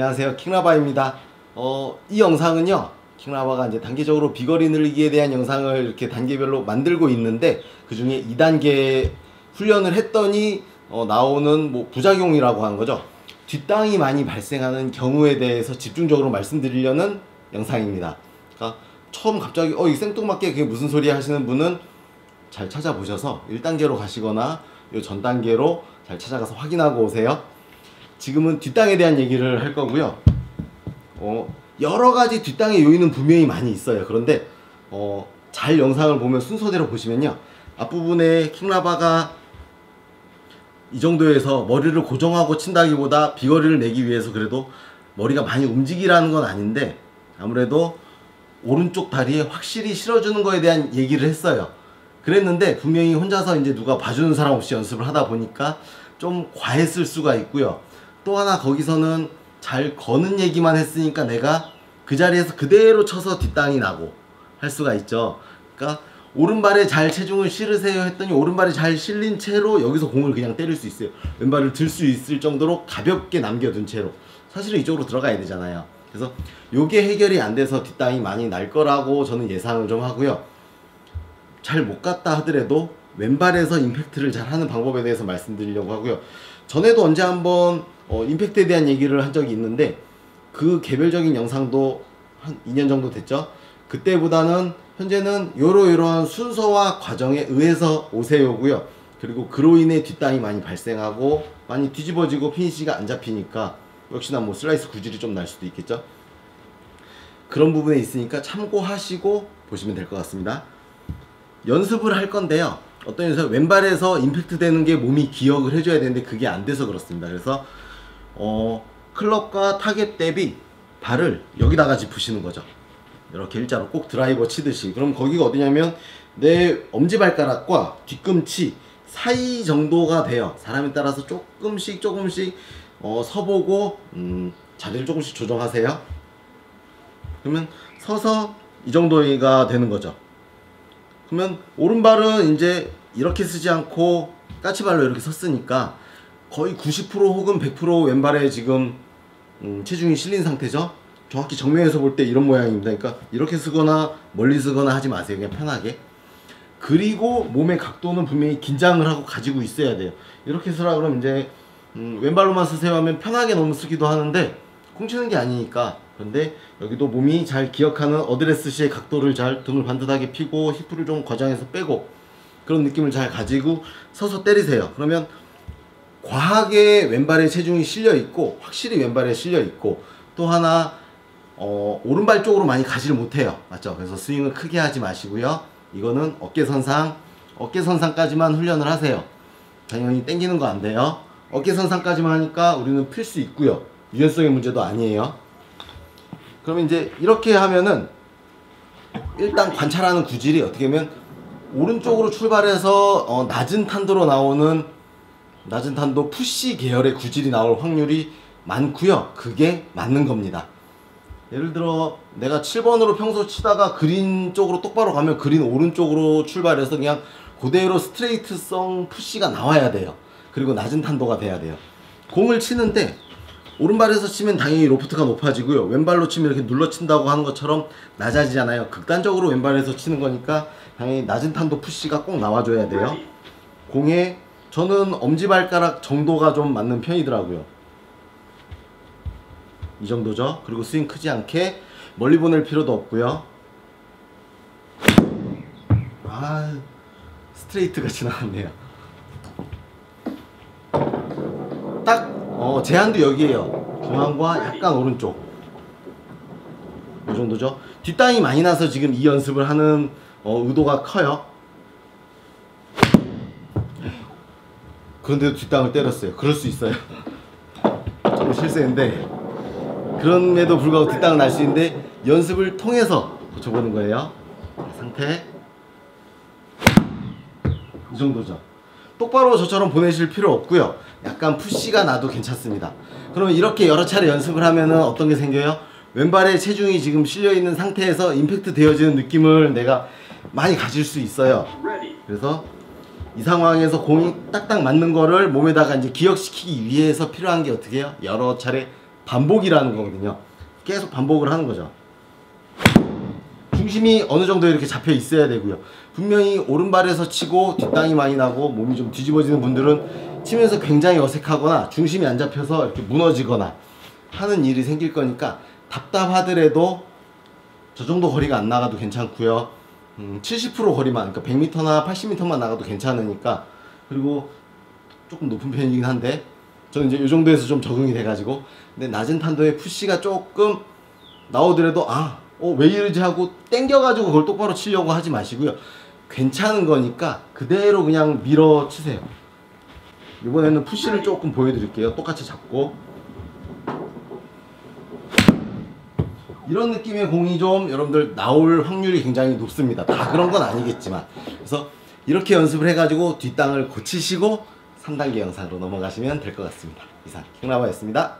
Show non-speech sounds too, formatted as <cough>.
안녕하세요. 킹라바입니다. 어, 이 영상은요 킹라바가 이제 단계적으로 비거리 늘리기에 대한 영상을 이렇게 단계별로 만들고 있는데 그 중에 2단계 훈련을 했더니 어, 나오는 뭐 부작용이라고 하는 거죠. 뒷땅이 많이 발생하는 경우에 대해서 집중적으로 말씀드리려는 영상입니다. 그러니까 처음 갑자기 어 이 생뚱맞게 그게 무슨 소리 하시는 분은 잘 찾아보셔서 1단계로 가시거나 요전 단계로 잘 찾아가서 확인하고 오세요 지금은 뒷땅에 대한 얘기를 할 거고요. 어, 여러 가지 뒷땅의 요인은 분명히 많이 있어요. 그런데 어, 잘 영상을 보면 순서대로 보시면요. 앞부분에 킹라바가 이 정도에서 머리를 고정하고 친다기보다 비거리를 내기 위해서 그래도 머리가 많이 움직이라는 건 아닌데 아무래도 오른쪽 다리에 확실히 실어주는 거에 대한 얘기를 했어요. 그랬는데 분명히 혼자서 이제 누가 봐주는 사람 없이 연습을 하다 보니까 좀 과했을 수가 있고요. 또 하나 거기서는 잘 거는 얘기만 했으니까 내가 그 자리에서 그대로 쳐서 뒷땅이 나고 할 수가 있죠. 그러니까 오른발에 잘 체중을 실으세요 했더니 오른발이 잘 실린 채로 여기서 공을 그냥 때릴 수 있어요. 왼발을 들 수 있을 정도로 가볍게 남겨둔 채로. 사실은 이쪽으로 들어가야 되잖아요. 그래서 요게 해결이 안 돼서 뒷땅이 많이 날 거라고 저는 예상을 좀 하고요. 잘 못 갔다 하더라도 왼발에서 임팩트를 잘 하는 방법에 대해서 말씀드리려고 하고요. 전에도 언제 한번 어, 임팩트에 대한 얘기를 한 적이 있는데 그 개별적인 영상도 한 2년 정도 됐죠. 그때보다는 현재는 요러요러한 순서와 과정에 의해서 오세요고요. 그리고 그로 인해 뒷땅이 많이 발생하고 많이 뒤집어지고 피니시가 안 잡히니까 역시나 뭐 슬라이스 구질이 좀 날 수도 있겠죠. 그런 부분에 있으니까 참고하시고 보시면 될 것 같습니다. 연습을 할 건데요. 어떤 연습 왼발에서 임팩트 되는 게 몸이 기억을 해줘야 되는데 그게 안 돼서 그렇습니다. 그래서 어, 클럽과 타겟 대비 발을 여기다가 짚으시는 거죠. 이렇게 일자로 꼭 드라이버 치듯이. 그럼 거기가 어디냐면 내 엄지발가락과 뒤꿈치 사이 정도가 돼요. 사람에 따라서 조금씩 조금씩 어, 서보고 음, 자리를 조금씩 조정하세요. 그러면 서서 이 정도가 되는 거죠. 그러면 오른발은 이제 이렇게 쓰지 않고 까치발로 이렇게 섰으니까 거의 90% 혹은 100% 왼발에 지금 음, 체중이 실린 상태죠. 정확히 정면에서 볼 때 이런 모양입니다. 그러니까 이렇게 쓰거나 멀리 쓰거나 하지 마세요. 그냥 편하게. 그리고 몸의 각도는 분명히 긴장을 하고 가지고 있어야 돼요. 이렇게 쓰라 그러면 이제 음, 왼발로만 쓰세요 하면 편하게 너무 쓰기도 하는데 콩치는 게 아니니까 그런데 여기도 몸이 잘 기억하는 어드레스 시의 각도를 잘 등을 반듯하게 피고 힙을 좀 과장해서 빼고 그런 느낌을 잘 가지고 서서 때리세요. 그러면 과하게 왼발에 체중이 실려 있고 확실히 왼발에 실려 있고 또 하나 어, 오른발 쪽으로 많이 가지를 못해요. 맞죠? 그래서 스윙을 크게 하지 마시고요. 이거는 어깨선상, 어깨선상까지만 훈련을 하세요. 당연히 땡기는 거 안 돼요. 어깨선상까지만 하니까 우리는 필 수 있고요. 유연성의 문제도 아니에요. 그러면 이제 이렇게 하면은 일단 관찰하는 구질이 어떻게 보면 오른쪽으로 출발해서 어, 낮은 탄도로 나오는 낮은 탄도 푸시 계열의 구질이 나올 확률이 많고요. 그게 맞는 겁니다. 예를 들어 내가 7번으로 평소 치다가 그린 쪽으로 똑바로 가면 그린 오른쪽으로 출발해서 그냥 그대로 스트레이트성 푸시가 나와야 돼요. 그리고 낮은 탄도가 돼야 돼요. 공을 치는데 오른발에서 치면 당연히 로프트가 높아지고요. 왼발로 치면 이렇게 눌러 친다고 하는 것처럼 낮아지잖아요. 극단적으로 왼발에서 치는 거니까 당연히 낮은 탄도 푸시가 꼭 나와줘야 돼요. 공에 저는 엄지발가락 정도가 좀 맞는 편이더라고요. 이 정도죠. 그리고 스윙 크지 않게 멀리 보낼 필요도 없고요. 아 스트레이트가 <laughs> 지나갔네요. 딱 어, 제한도 여기에요. 중앙과 약간 오른쪽. 이 정도죠. 뒷땅이 많이 나서 지금 이 연습을 하는 어, 의도가 커요. 그런데도 뒷땅을 때렸어요. 그럴 수 있어요. 조금 실수했는데 그럼에도 불구하고 뒷땅을 날 수 있는데 연습을 통해서 고쳐보는 거예요. 상태 이 정도죠. 똑바로 저처럼 보내실 필요 없고요. 약간 푸시가 나도 괜찮습니다. 그러면 이렇게 여러 차례 연습을 하면 어떤 게 생겨요? 왼발에 체중이 지금 실려 있는 상태에서 임팩트 되어지는 느낌을 내가 많이 가질 수 있어요. 그래서 이 상황에서 공이 딱딱 맞는 거를 몸에다가 이제 기억시키기 위해서 필요한 게 어떻게 해요? 여러 차례 반복이라는 거거든요. 계속 반복을 하는 거죠. 중심이 어느 정도 이렇게 잡혀 있어야 되고요. 분명히 오른발에서 치고 뒷땅이 많이 나고 몸이 좀 뒤집어지는 분들은 치면서 굉장히 어색하거나 중심이 안 잡혀서 이렇게 무너지거나 하는 일이 생길 거니까 답답하더라도 저 정도 거리가 안 나가도 괜찮고요. 음, 70% 거리만, 그러니까 100m나 80m만 나가도 괜찮으니까 그리고 조금 높은 편이긴 한데 저는 이제 이 정도에서 좀 적응이 돼가지고 근데 낮은 탄도에 푸시가 조금 나오더라도 아, 어, 왜 이러지 하고 땡겨가지고 그걸 똑바로 치려고 하지 마시고요. 괜찮은 거니까 그대로 그냥 밀어 치세요. 이번에는 푸시를 조금 보여드릴게요. 똑같이 잡고 이런 느낌의 공이 좀 여러분들 나올 확률이 굉장히 높습니다. 다 그런 건 아니겠지만 그래서 이렇게 연습을 해가지고 뒷땅을 고치시고 3단계 영상으로 넘어가시면 될 것 같습니다. 이상 킹라바였습니다.